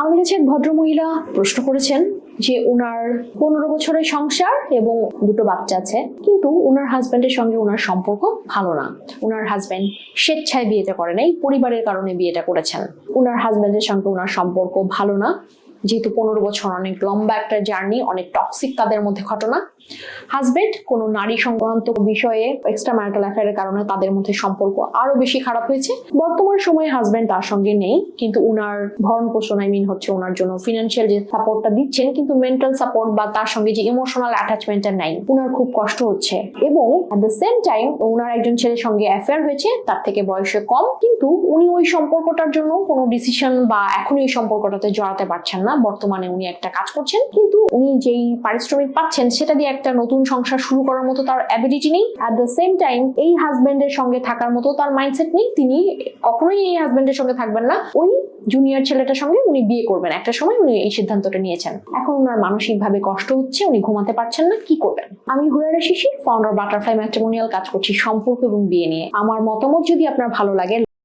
আমাদের কাছে এক ভদ্রমহিলা প্রশ্ন করেছেন যে ওনার পনেরো বছরের সংসার এবং দুটো বাচ্চা আছে, কিন্তু ওনার হাজব্যান্ডের সঙ্গে ওনার সম্পর্ক ভালো না। ওনার হাজব্যান্ড স্বেচ্ছায় বিয়েটা করে নাই পরিবারের কারণে বিয়েটা করেছেন। ওনার হাজব্যান্ডের সঙ্গে ওনার সম্পর্ক ভালো না। যেহেতু পনেরো বছর অনেক লম্বা একটা জার্নি অনেক টক্সিক তাদের মধ্যে ঘটনা। হাজবেন্ড কোনো নারী সংক্রান্ত বিষয়ে এক্সট্রা ম্যারিটাল অ্যাফেয়ারের কারণে তাদের মধ্যে সম্পর্ক আরও বেশি খারাপ হয়েছে। বর্তমান সময়ে হাজবেন্ড তার সঙ্গে নেই, কিন্তু উনার ভরণ পোষণ আই মিন হচ্ছে ওনার জন্য ফিনান্সিয়াল যে সাপোর্টটা দিচ্ছেন, কিন্তু মেন্টাল সাপোর্ট বা তার সঙ্গে যে ইমোশনাল অ্যাটাচমেন্টটা নাই, উনার খুব কষ্ট হচ্ছে। এবং অ্যাট দ্য সেম টাইম ওনার একজন ছেলের সঙ্গে অ্যাফেয়ার হয়েছে, তার থেকে বয়সে কম, কিন্তু উনি ওই সম্পর্কটার জন্য কোনো ডিসিশন বা এখনই ওই সম্পর্কটাতে জড়াতে পারছেন না। বর্তমানে উনি একটা কাজ করছেন। কিন্তু উনি যেই পারিশ্রমিক পাচ্ছেন, সেটা দিয়ে একটা নতুন সংসার শুরু করার মতো তার অ্যাবিলিটি নেই। অ্যাট দ্য সেম টাইম এই হাজবেন্ডের সঙ্গে থাকার মতো তার মাইন্ডসেট নেই। তিনি কখনোই এই হাজবেন্ডের সঙ্গে থাকবেন না। ওই জুনিয়র ছেলেটার সঙ্গে উনি বিয়ে করবেন। একটা সময় উনি এই সিদ্ধান্তটা নিয়েছেন। এখন ওনার মানসিকভাবে কষ্ট হচ্ছে, উনি ঘুমাতে পারছেন না, কি করবেন? আমি Hurara Shishir founder butterfly matrimonial কাজ করছি সম্পর্ক এবং বিয়ে নিয়ে। আমার মতামত যদি আপনার ভালো লাগে